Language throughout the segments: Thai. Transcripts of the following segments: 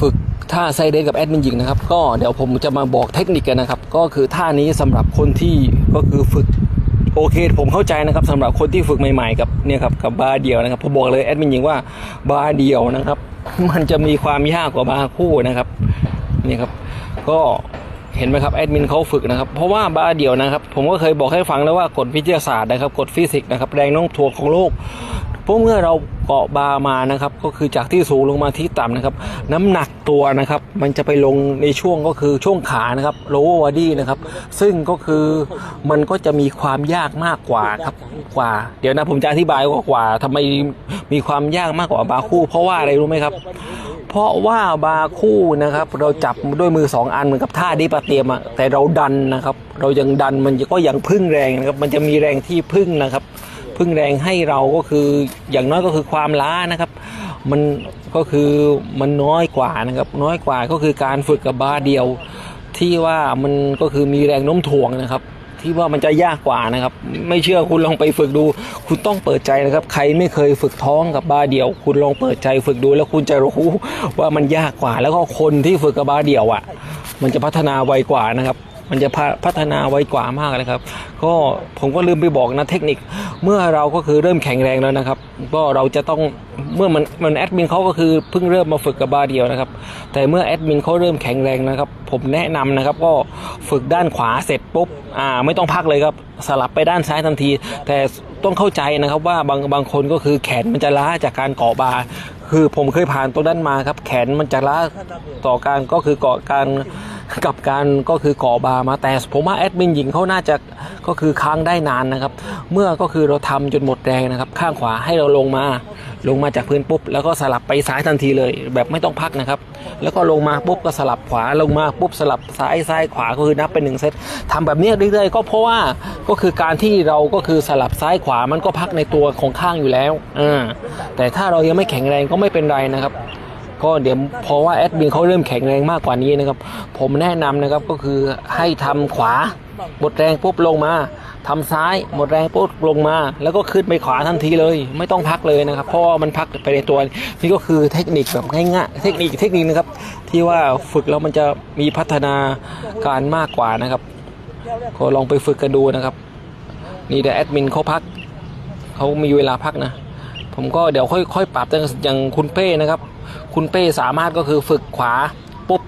ฝึกท่าไซเดสกับแอดมินหญิงนะครับ ก็เดี๋ยวผมจะมาบอกเทคนิคกันนะครับ ก็คือท่านี้สำหรับคนที่ก็คือฝึกโอเค ผมเข้าใจนะครับสำหรับคนที่ฝึกใหม่ๆกับเนี่ยครับกับบาร์เดียวนะครับผมบอกเลยแอดมินหญิงว่าบาร์เดียวนะครับ มันจะมีความยากกว่าบาร์คู่นะครับนี่ครับ ก็เห็นไหมครับแอดมินเขาฝึกนะครับ เพราะว่าบาร์เดียวนะครับ ผมก็เคยบอกให้ฟังแล้วว่ากฎวิทยาศาสตร์นะครับกฎฟิสิกส์นะครับแรงโน้มถ่วงของโลก เพราะเมื่อเราเกาะบาร์มานะครับ ก็คือจากที่สูงลงมาที่ต่ำนะครับ น้ำหนักตัวนะครับ มันจะไปลงในช่วงก็คือช่วงขานะครับ lower body นะครับ ซึ่งก็คือมันก็จะมีความยากมากกว่าครับกว่า เดี๋ยวนะผมจะอธิบายว่ากว่าทำไมมีความยากมากกว่าบาร์คู่ เพราะว่าอะไรรู้ไหมครับเพราะว่าบาร์คู่นะครับ เราจับด้วยมือสองอันเหมือนกับท่าดิปาเตียมอะแต่เราดันนะครับ เรายังดันมันก็ยังพึ่งแรงนะครับ มันจะมีแรงที่พึ่งนะครับ พึ่งแรงให้เราก็คืออย่างน้อยก็คือความล้านะครับ มันก็คือมันน้อยกว่านะครับ น้อยกว่าก็คือการฝึกกับบาเดียว ที่ว่ามันก็คือมีแรงโน้มถ่วงนะครับที่ว่ามันจะยากกว่านะครับ ไม่เชื่อคุณลองไปฝึกดู คุณต้องเปิดใจนะครับ ใครไม่เคยฝึกท้องกับบาเดียว คุณลองเปิดใจฝึกดูแล้วคุณจะรู้ว่ามันยากกว่า แล้วก็คนที่ฝึกกับบาเดียวอะ มันจะพัฒนาไวกว่านะครับ มันจะพ,พัฒนาไวกว่ามากเลยครับ ก็ผมก็ลืมไปบอกนะเทคนิค เมื่อเราก็คือเริ่มแข็งแรงแล้วนะครับ ก็เราจะต้องเมื่อมันมันแอดมินเขาก็คือเพิ่งเริ่มมาฝึกกับบาเดียวนะครับ แต่เมื่อแอดมินเขาเริ่มแข็งแรงนะครับ ผมแนะนำนะครับ ก็ฝึกด้านขวาเสร็จปุ๊บอ่าไม่ต้องพักเลยครับสลับไปด้านซ้ายทันที แต่ต้องเข้าใจนะครับว่าบางบางคนก็คือแขนมันจะล้าจากการเกาะบาคือผมเคยผ่านตรงนั้นมาครับ แขนมันจะล้าต่อการก็คือเกาะการ กับการก็คือก่อบามาแต่ผมว่าแอดมินหญิงเขาน่าจะก็คือค้างได้นานนะครับ เมื่อก็คือเราทำจนหมดแรงนะครับ ข้างขวาให้เราลงมาลงมาจากพื้นปุ๊บ แล้วก็สลับไปซ้ายทันทีเลย แบบไม่ต้องพักนะครับ แล้วก็ลงมาปุ๊บก็สลับขวาลงมาปุ๊บสลับซ้ายซ้ายขวาก็คือนับเป็นหนึ่งเซตทำแบบนี้เรื่อยๆ ก็เพราะว่าก็คือการที่เราก็คือสลับซ้ายขวามันก็พักในตัวของข้างอยู่แล้วอ่าแต่ถ้าเรายังไม่แข็งแรงก็ไม่เป็นไรนะครับ ก็เดี๋ยวเพราะว่าแอดมินเขาเริ่มแข็งแรงมากกว่านี้นะครับ ผมแนะนำนะครับก็คือให้ทำขวาหมดแรงปุ๊บลงมาทำซ้ายหมดแรงปุ๊บลงมา แล้วก็ขึ้นไปขวาทันทีเลย ไม่ต้องพักเลยนะครับ เพราะว่ามันพักไปในตัวนี่ก็คือเทคนิคแบบง่ายๆเทคนิคเทคนิคนะครับ ที่ว่าฝึกแล้วมันจะมีพัฒนาการมากกว่านะครับ ก็ลองไปฝึกกันดูนะครับ นี่เดี๋ยวแอดมินเขาพักเขามีเวลาพักนะ ผมก็เดี๋ยวค่อยๆปรับอย่างคุณเป้นะครับ คุณเป้สามารถก็คือฝึกขวาปุ๊บ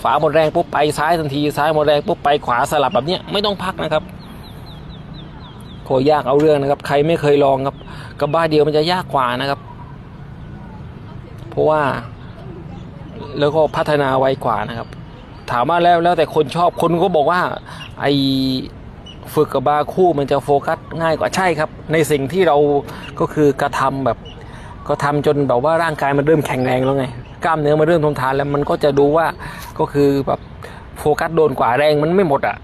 ขวาหมดแรงปุ๊บไปซ้ายทันทีซ้ายหมดแรงปุ๊บไปขวาสลับแบบนี้ไม่ต้องพักนะครับโคยากเอาเรื่องนะครับ ใครไม่เคยลองครับกับบ้าเดียวมันจะยากกว่านะครับ เพราะว่าแล้วก็พัฒนาไวกว่านะครับ ถามว่าแล้วแล้วแต่คนชอบคนก็บอกว่าไอ ฝึกกับบาร์คู่มันจะโฟกัสง่ายกว่าใช่ครับ ในสิ่งที่เราก็คือกระทำแบบก็ทำจนแบบว่าร่างกายมันเริ่มแข็งแรงแล้วไง กล้ามเนื้อมันเริ่มทนทานแล้วมันก็จะดูว่าก็คือแบบโฟกัสโดนกว่าแรงมันไม่หมดอะ